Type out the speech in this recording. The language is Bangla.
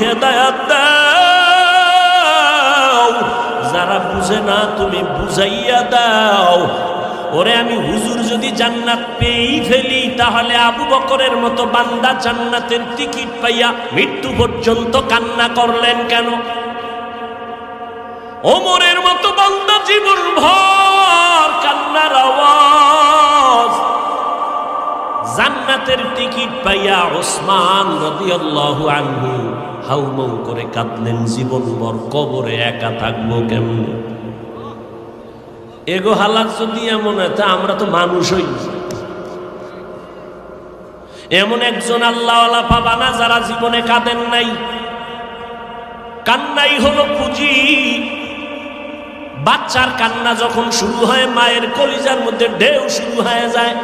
হেদায়াত দাও। যারা বুঝে না, তুমি বুঝাইয়া দাও। ওরে, আমি হুজুর যদি জান্নাত পেয়েই ফেলি, তাহলে আবু বকরের মতো বান্দা জান্নাতের টিকিট পাইয়া মৃত্যু পর্যন্ত কান্না করলেন কেন? ওমরের মতো বান্দা জীবন ভর জান্নাতের টিকিট পাইয়া ওসমান রাদিয়াল্লাহু আনহু হাউমাউ করে কাঁদলেন, জীবন ভর কবরে একা থাকব কেমনে? এগো হালাত যদি এমন তা আমরা তো মানুষই এমন একজন আল্লাহওয়ালা পাবা না যারা জীবনে কাঁদেন নাই। কান্নাই হলো পুঁজি বাচ্চার কান্না যখন শুরু হয়, মায়ের কলিজার মধ্যে ঢেউ শুরু হয়ে যায়।